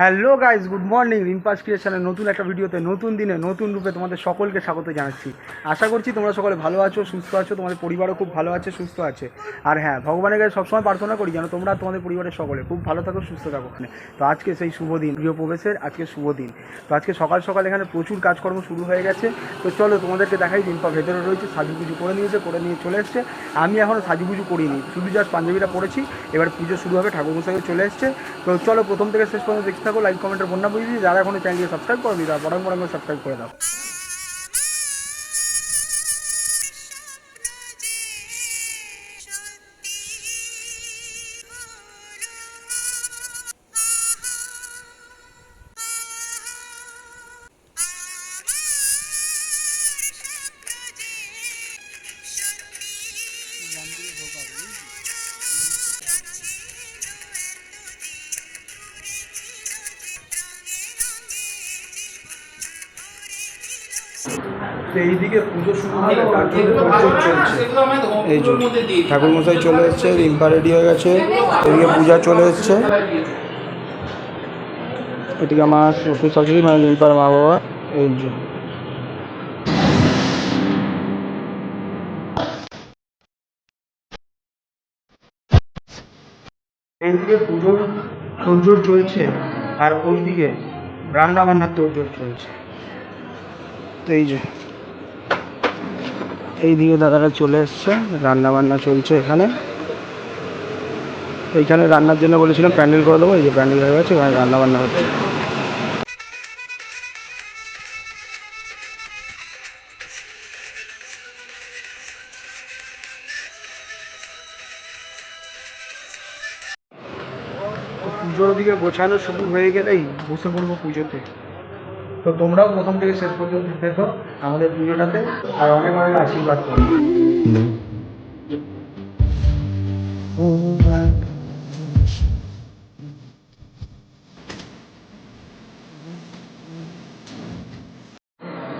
Hello guys good morning. রিম্পাস ক্রিয়েশনের নতুন একটা ভিডিওতে, নতুন দিনে, নতুন রূপে তোমাদের সকলকে স্বাগত জানাচ্ছি। আশা করছি তোমরা সকলে ভালো আছো, সুস্থ আছো, তোমাদের পরিবারও খুব ভালো আছে, সুস্থ আছে। আর হ্যাঁ ভগবানের কাছে সবসময় প্রার্থনা করি যেন তোমরা তোমাদের পরিবারের সকলে খুব ভালো থাকো, সুস্থ থাকো তো আজকে সেই শুভ দিন, গৃহপ্রবেশের আজকে শুভ দিন। তো আজকে সকাল সকাল এখানে প্রচুর কাজকর্ম শুরু হয়ে গেছে। তো চলো তোমাদেরকে দেখাই রিম্পা ভেতরে রয়েছে, সাজুগুজু করে নিয়েছে, করে নিয়ে চলে এসছে। আমি এখনও সাজুগুজু করিনি, শুধু জাস্ট পাঞ্জাবিটা পড়েছি। এবার পুজো শুরু হবে, ঠাকুর মশাইও চলে এসছে। তো চলো প্রথম থেকে শেষ পর্যন্ত দেখতে থাকো লাইক কমেন্টের বন্যা বুঝি যারা এখনও চ্যানেলকে সাবস্ক্রাইব করবি তারা বড় করে সাবস্ক্রাইব করে দাও। এইদিকে পুজো শুরু হলে এই যে ঠাকুর মশাই চলে এসছে রিম্পা রেডি হয়ে গেছে এদিকে পূজা চলে এসছে। এদিকে আমার শ্বশুর শাশুড়ি মানে রিম্পার মা বাবা এই যে। এইদিকে পুজোর তোড়জোড় চলছে আর ওইদিকে রান্না বান্নার তোড়জোড় চলছে। তো এই যে। এইদিকে দাদারা চলে এসছে। রান্না বান্না চলছে এখানে। এইখানে রান্নার জন্য বলেছিলাম প্যান্ডেল করে দেবো, এই যে প্যান্ডেল হয়ে গেছে, এখানে রান্না বান্না হচ্ছে। পুজোর দিকে গোছানো শুরু হয়ে গেলেই বসে পড়ব পুজোতে। তো তোমরাও প্রথম থেকে শেষ পর্যন্ত দেখো আমাদের পুজোটাতে আর অনেক অনেক আশীর্বাদ করো।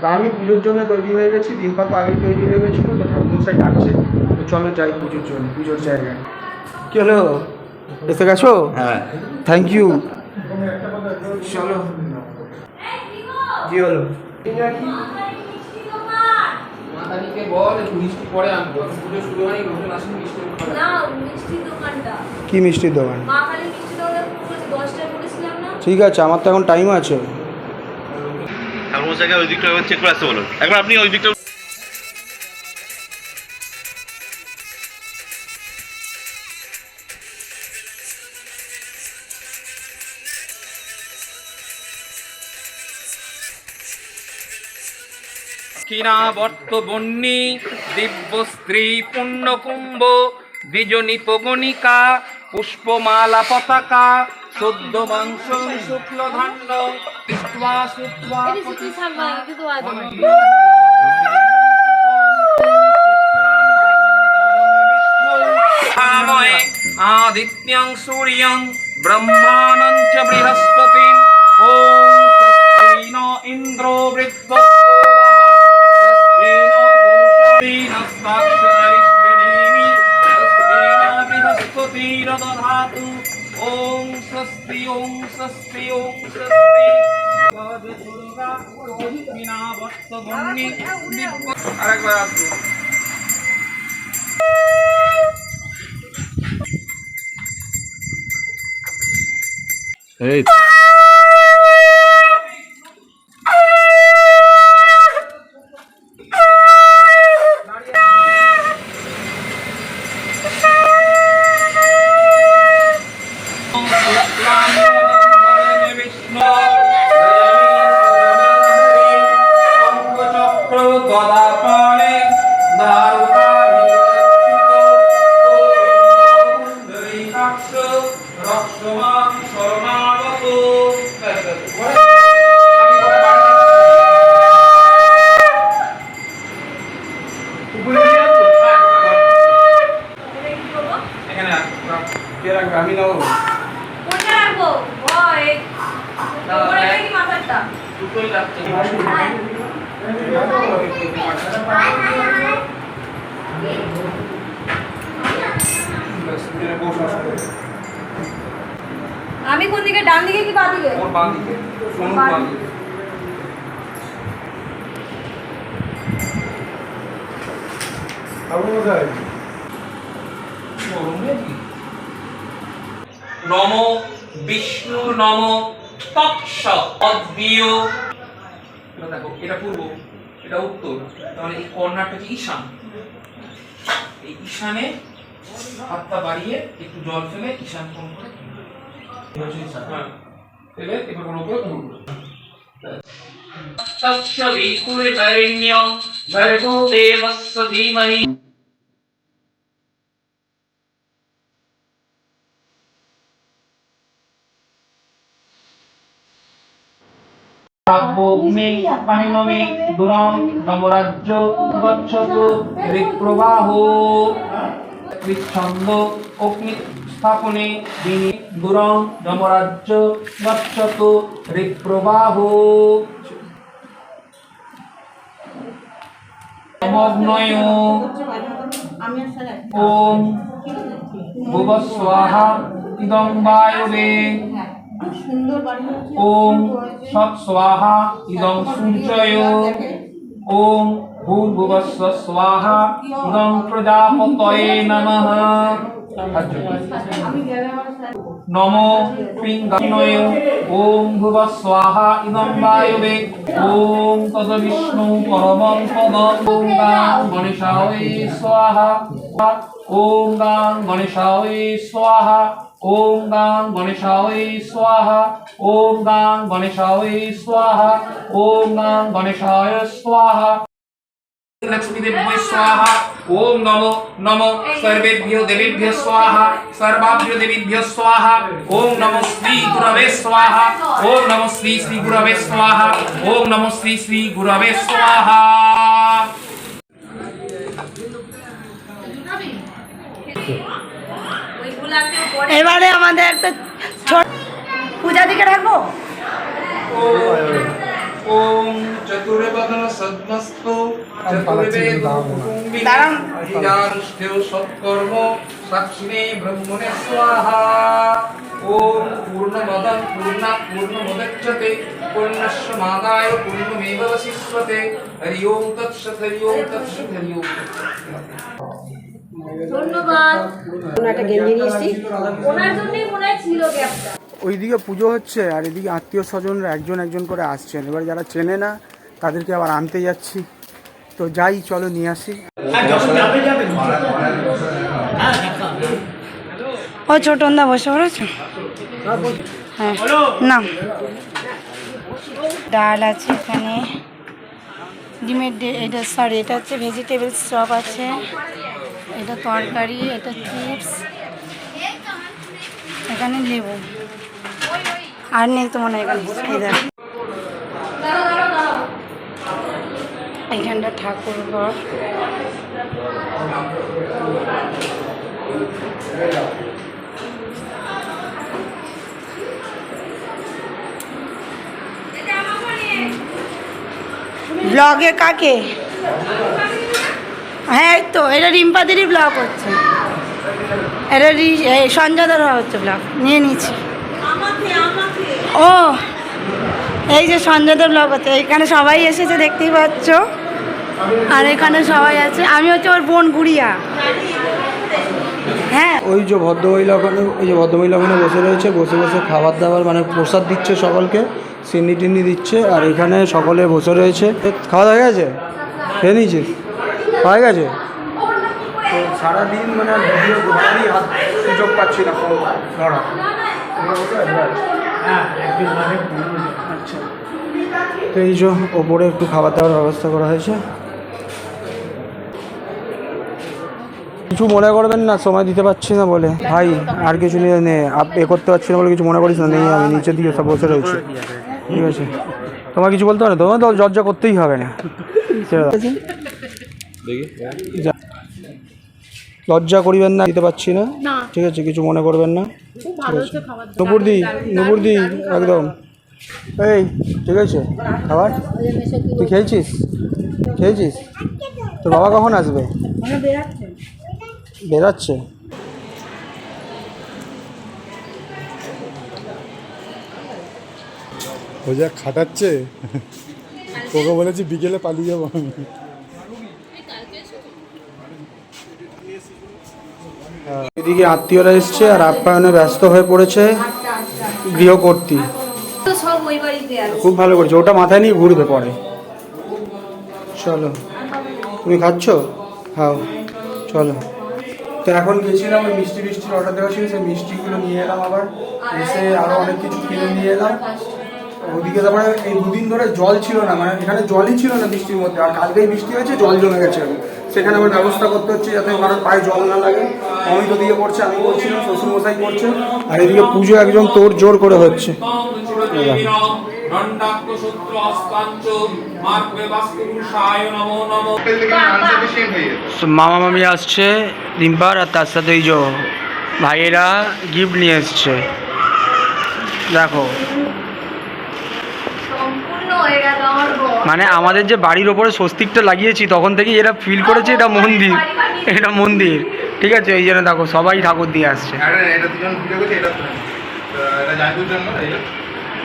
তা আমি পুজোর জন্য তৈরি হয়ে গেছি দিন পাক আগে তৈরি হয়ে গেছিল তো ঠাকুরমশাই ডাকছে। তো চলো যাই পুজোর জন্য পুজোর জায়গায়। কি হলো? এসে গেছো? হ্যাঁ। থ্যাংক ইউ চলো। কি হলো? মাতানিকে বল মিষ্টি পরে আনব। পুজো শুরু হয়নি লোকজন আসেনি মিষ্টি খাবে না মিষ্টি দোকানটা। কি মিষ্টির দোকান? ঠিক আছে আমার তো এখন টাইম আছে। মশাইকে ওই দিকটা চেক করে আসতে বলুন। একবার আপনি ওই দিকটা দক্ষিণাবর্ত বন্যী দিব্য স্ত্রী পুণ্যকুম্ভ বিজনী পগণিকা পুষ্পমালা পতাকা সদ্য মাংস শুক্লধান্য আদিত্যং সূর্যং ব্রহ্মাণং চ বৃহস্পতিম। ওম ইন্দ্র বৃদ্ধ ওম স্বস্তি ওম স্বস্তি দুর্গা দক্ষিণা বর্তবন্নি আরেকবার আসব এই নম বিষ্ণু, নম তৎস অদ্বিয় দেখো, এটা পূর্ব, এটা উত্তর, তাহলে এই কর্নারটা ঈশান। এই ঈশানে হাতটা বাড়িয়ে একটু জল ফেলে ঈশান কোণ করে হ্যাঁ ফেলে এবার ওর উপরে তস্য বিকুলবরেণ্যং ভর্গো দেবস্য ধীমহি ভূমি পাহিনমে দুরং নবরাজ্য গচ্ছত ঋক্প্রবাহ বিচ্ছন্দ অগ্নি স্থাপনে দিনে দুরং যমরাজ্য গচ্ছত ঋক্প্রবাহ ওম ভুবস্বাহা ইদং বায়বে ওম সৎ স্বাহা ইদং সূর্যয়। ওম ভূর্ভুবস্ব স্বাহা ইদং প্রজাপতয়ে নমঃ। নম পিঙ্গনয় ওম ভুব স্বাহা ইদং বায়বে ওম তদ বিষ্ণু পরমং পদম ওম গাং গণেশায় স্বাহা ওম গাং গণেশায় স্বাহা ওম গাং গণেশায় স্বাহা ওম গাং গণেশায় স্বাহা ওম গাং গণেশায় স্বাহা लक्ष्मीदेव्यै स्वाहा ओम नमो नमो सर्वेभ्यो देवेभ्यो स्वाहा सर्वाभ्यो देवीभ्यो स्वाहा ओम नमो श्री गुरवे स्वाहा ओम नमो श्री श्री गुरवे स्वाहा ओम नमो श्री श्री गुरवे स्वाहा ওইগুলাকে পরে এবারে আমাদের একটা ছোট পূজা দিকে রাখবো ओम ওইদিকে পুজো হচ্ছে আর এদিকে আত্মীয় স্বজনরা একজন একজন করে আসছেন। এবার যারা চেনে না তাদেরকে আবার আনতে যাচ্ছি তো যাই চলো নিয়ে আসি ও ছোটন্দা বসে পড়েছো হ্যাঁ না ডাল আছে এখানে ডিমের এটা সরি এটা হচ্ছে ভেজিটেবল চপ আছে এটা তরকারি এটা চিপস এখানে লেবু আর নেই তো মনে হয় এখানে এই দেখ দাঁড়াও দাঁড়াও দাঁড়াও এইখানটা ঠাকুর ঘর। ব্লগে কাকে? হ্যাঁ এই তো, এটা রিম্পাদেরই ব্লগ হচ্ছে। এটা রি- এই সঞ্জয়দার হচ্ছে ব্লগ নিয়ে নিচ্ছি। ও, এই যে সঞ্জয়দের ব্লগ হচ্ছে এখানে সবাই এসেছে, দেখতেই পাচ্ছ। আর এখানে সবাই আছে। আমি হচ্ছে ওর বোন গুড়িয়া। হ্যাঁ। ওই যে ভদ্রমহিলা ওখানে ওই যে ভদ্রমহিলা ওখানে বসে রয়েছে বসে বসে খাবার দাবার মানে প্রসাদ দিচ্ছে সকলকে সিন্নি টিন্নি দিচ্ছে আর এখানে সকলে বসে রয়েছে। খাওয়া দাওয়া হয়ে গেছে? খেয়ে নিয়েছিস? হয়ে গেছে? তো সারাদিন মানে ভিডিও সুযোগ পাচ্ছি না ফোন ধরা। আচ্ছা। তো এই যে ওপরে একটু খাবার দাবার ব্যবস্থা করা হয়েছে। কিছু মনে করবেন না? সময় দিতে পারছি না বলে। ভাই আর কিছু নিয়ে নে। এ করতে পারছি না বলে কিছু মনে করিস না? নেই আমি নিচের দিকে সব বসে রয়েছি। ঠিক আছে। তোমার কিছু বলতে হবে না? তোমার তো লজ্জা করতেই হবে না। লজ্জা করিবেন না দিতে পারছি না। ঠিক আছে কিছু মনে করবেন না। নুপুরদি নুপুরদি একদম। এই ঠিক আছে। খাবার? তুই খেয়েছিস? খেয়েছিস? তোর বাবা কখন আসবে? বেরাচ্ছে। ও যা খাটাচ্ছে। তোকে বলেছি বিকেলে পালিয়ে যাব আমি। এদিকে আত্মীয়রা এসছে আর আপ্যায়নে ব্যস্ত হয়ে পড়েছে গৃহকর্ত্রী তো সব ওই বাড়িতে আছে খুব ভালো করেছে। ওটা মাথায় নিয়ে ঘুরবে পরে। চলো। তুমি খাচ্ছ? খাও। চলো। তো এখন গেছিলাম, ওই মিষ্টি মিষ্টির অর্ডার দেওয়া ছিল, সেই মিষ্টিগুলো নিয়ে এলাম আবার। এসে আরও অনেক কিছু কিনে নিয়ে এলাম। ওদিকে তারপরে এই দুদিন ধরে জল ছিল না মানে এখানে জলই ছিল না বৃষ্টির মধ্যে। আর কালকেই বৃষ্টি হয়েছে, জল জমে গেছে এখন। সেখানে আমার ব্যবস্থা করতে হচ্ছে যাতে কারোর পায়ে জল না লাগে। আমি তো ওদিকে করছে আমি করছিলাম শ্বশুরমশাই করছে আর এদিকে পুজো একজন তোর জোর করে হচ্ছে। নমো নমো মামা মামি আসছে রিম্পার আর তার সাথে এই যে ভাইয়েরা গিফট নিয়ে এসছে। দেখো। মানে আমাদের যে বাড়ির ওপরে স্বস্তিকটা লাগিয়েছি তখন থেকেই এরা ফিল করেছে এটা মন্দির। এটা মন্দির। ঠিক আছে এই জন্য দেখো সবাই ঠাকুর দিয়ে আসছে।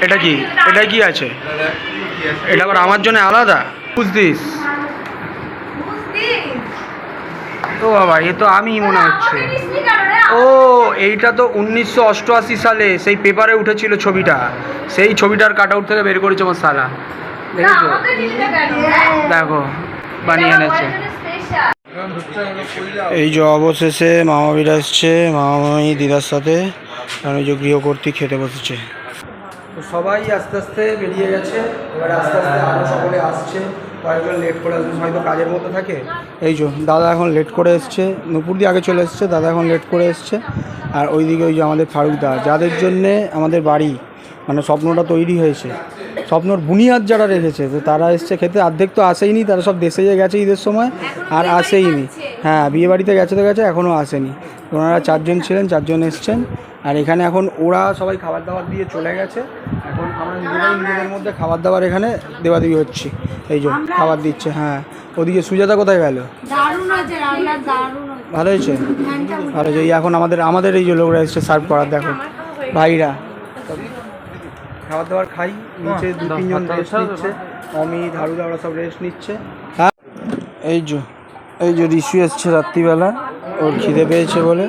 এটা কি? এটা কি আছে? এটা আবার আমার জন্য আলাদা? বুঝতিস? ও বাবা, এ তো আমি মনে হচ্ছে? ও, এইটা তো উনিশশো অষ্টআশি সালে সেই পেপারে উঠেছিল ছবিটা। সেই ছবিটার কাট আউট থেকে বের করেছে আমার সালা দেখেছ? দেখো, বানিয়ে এনেছে। এই যে অবশেষে মামাবিরা এসছে, মামামি দিদার সাথে। এই যে গৃহকর্তী খেতে বসেছে। তো সবাই আস্তে আস্তে বেরিয়ে গেছে। এবারে আস্তে আস্তে আরও সকলে আসছে। কয়েকজন লেট করে আসবে হয়তো কাজের মধ্যে থাকে। এই যে দাদা এখন লেট করে এসছে। নুপুর দিয়ে আগে চলে এসছে দাদা এখন লেট করে এসছে। আর ওইদিকে ওই যে আমাদের ফারুক দা যাদের জন্যে আমাদের বাড়ি মানে স্বপ্নটা তৈরি হয়েছে। স্বপ্নর বুনিয়াদ যারা রেখেছে তো তারা এসছে খেতে। অর্ধেক তো আসেইনি তারা সব দেশে যে গেছে ঈদের সময়। আর আসেইনি। হ্যাঁ বিয়ে বাড়িতে গেছে তো গেছে এখনও আসেনি। ওনারা চারজন ছিলেন চারজন এসছেন। আর এখানে এখন ওরা সবাই খাবার দাবার দিয়ে চলে গেছে। এখন আমরা নিজেরাই নিজেদের মধ্যে খাবার দাবার এখানে দেওয়া দেওয়াদেবি হচ্ছি। এই জন্য খাবার দিচ্ছে হ্যাঁ। ওদিকে সুজাতা কোথায় গেল? ভালো হয়েছে? ভালো হয়েছে। এই এখন আমাদের আমাদের এই যে লোকরা এসছে সার্ভ করার দেখো। ভাইরা। খাবার দাবার খাই নিচে দু তিনজন রেস্ট নিচ্ছে। অমিত হারুদা ওরা সব রেস্ট নিচ্ছে। হ্যাঁ। এই যে এই যে ঋষু এসছে রাত্রিবেলা ওর খিদে পেয়েছে বলে।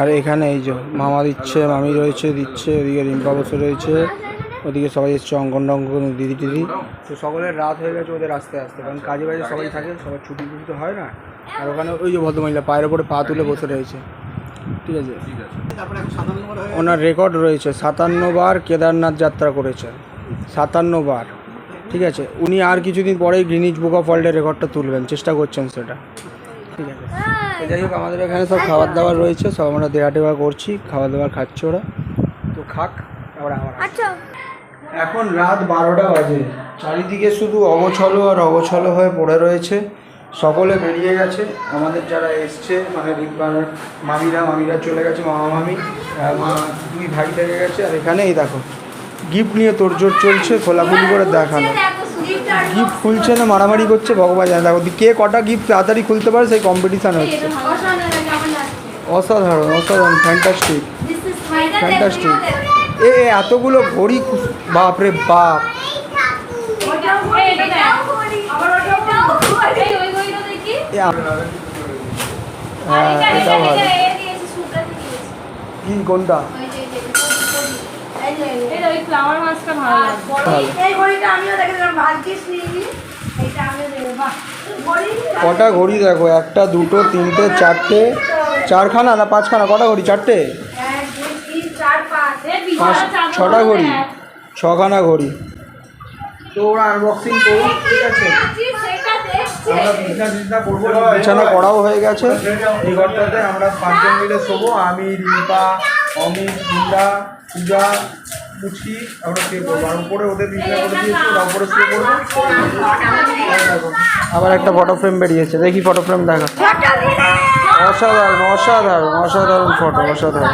আর এখানে এই যে মামা দিচ্ছে, মামি রয়েছে, দিচ্ছে, ওদিকে রিম্পা বসে রয়েছে, ওদিকে সবাই এসছে অঙ্কন টঙ্কন, দিদি টিদি। তো সকলের রাত হয়ে গেছে ওদের আস্তে আস্তে, কারণ কাজে বাজে সবাই থাকে, সবার ছুটি টুটি তো হয় না। আর ওখানে ওই যে ভদ্রমহিলা, পায়ের ওপরে পা তুলে বসে রয়েছে। ঠিক আছে? ওনার রেকর্ড রয়েছে, সাতান্ন বার কেদারনাথ যাত্রা করেছেন সাতান্ন বার। ঠিক আছে? উনি আর কিছুদিন পরেই গ্রিনিজ বুক অফ ওয়ার্ল্ডের রেকর্ডটা তুলবেন, চেষ্টা করছেন সেটা। ঠিক আছে। যাই হোক আমাদের এখানে সব খাবার দাবার রয়েছে সব আমরা দেওয়া টেওয়া করছি খাবার দাবার খাচ্ছে ওরা। তো খাক তারপরে আমার আচ্ছা। এখন রাত বারোটা বাজে। চারিদিকে শুধু অগছলো আর অগছলো হয়ে পড়ে রয়েছে। সকলে বেরিয়ে গেছে। আমাদের যারা এসছে মানে মামিরা মামিরা চলে গেছে মামা মামি মা- দুই ভাই থেকে গেছে। আর এখানে এই দেখো গিফট নিয়ে তোড়জোড় চলছে খোলাখুলি করে দেখানো। আর গিফট খুলছে না মারামারি করছে ভগবান জানে। দেখো কে কটা গিফট তাড়াতাড়ি খুলতে পারে সেই কম্পিটিশান হচ্ছে। অসাধারণ অসাধারণ ফ্যান্টাস্টিক ফ্যান্টাস্টিক এ এ, এতগুলো ঘড়ি বাপরে বাপ হ্যাঁ। কি কোনটা ওই যে, এই যে, এই যে, এই যে, ওই maskটা ভালো। ভালো। এই ঘড়িটা আমিও দেখেছিলাম ভাগ্যিস নিইনি এইটা আমিও দেবো বাহ। কটা ঘড়ি দেখো? একটা দুটো তিনটে চারটে চারখানা না পাঁচখানা? কটা ঘড়ি? চারটে? চাদর ছটা ঘড়ি। ছখানা ঘড়ি। তো ওরা আনবক্সিং করুন ঠিক আছে আছিস, সেটা দেখছে। আমরা বিছনা করাও হয়ে গেছে। এই ঘরটাতে আমরা পাঁচজন মিলে শোবো। আমি রিম্পা অমিত বুন্ডা পূজা পুচকি আমরা শুয়ে পড়ব। আর উপরে ওদের বিছনা করে দিয়েছি ওরা উপরে শুয়ে পড়ব। আবার একটা ফটো ফ্রেম বেরিয়েছে। দেখি ফটো ফ্রেম দেখা। অসাধারণ অসাধারণ অসাধারণ ফটো অসাধারণ।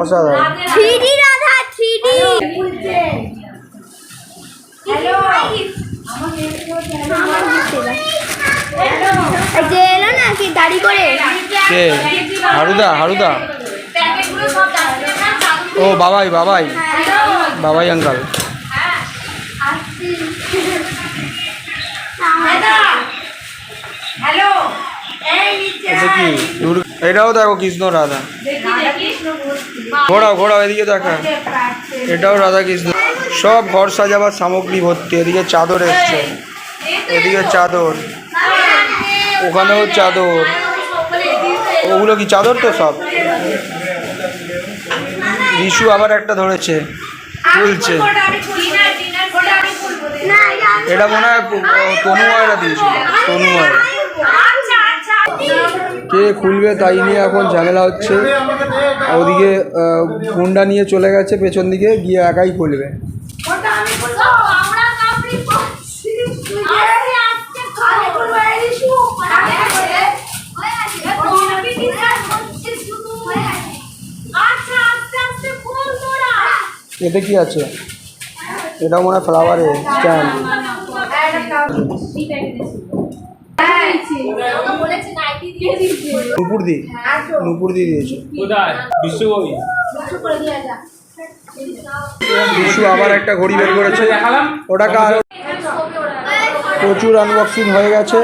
অসাধারণ। রাগের- 3D রাধা 3D যে এলো না কি দাড়ি করে? কে? হারুদা হারুদা। ও বাবাই বাবাই। বাবাই আঙ্কাল এটাও দেখো কৃষ্ণ রাধা। ঘোরাও ঘোরাও, এদিকে দেখা। এটাও রাধা কৃষ্ণ সব ঘর সাজাবার সামগ্রী ভর্তি, এদিকে চাদর এসছে। এদিকে চাদর। ওখানেও চাদর। ওগুলো কি চাদর তো সব? রিশু আবার একটা ধরেছে, তুলছে। এটা মনে হয় তনু ময়রা দিয়েছিল, তনু ময়রা কে খুলবে তাই নিয়ে এখন ঝামেলা হচ্ছে। ওদিকে গুন্ডা নিয়ে চলে গেছে পেছন দিকে গিয়ে একাই খুলবে। এতে কি আছে? এটা মনে হয় ফ্লাওয়ারে স্ট্যান্ড বলেছে নাইটি দিয়ে দিচ্ছে নুপুর দি নুপুর দিয়ে দিয়েছে বিশ্বকবি? করে বিশু আবার একটা ঘড়ি বের করেছে। ওটাকে আর প্রচুর আনবক্সিং হয়ে গেছে।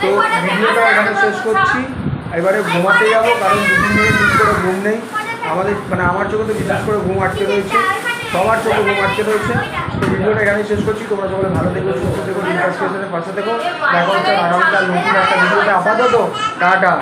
তো ভিডিওটা এখানে শেষ করছি। এবারে ঘুমাতে যাব কারণ দুদিন ধরে ঠিক করে ঘুম নেই। আমাদের মানে আমার চোখে তো বিশেষ করে ঘুম আটকে রয়েছে। সবার চোখে ঘুম আটকে রয়েছে তো ভিডিওটা এখানেই শেষ করছি। তোমরা সকলে ভালো থেকো, সুস্থ থেকো ইনভাস্টেশনের পাশে দেখো দেখো আগামীকাল নতুন একটা ভিডিওতে। আপাতত, টাটা।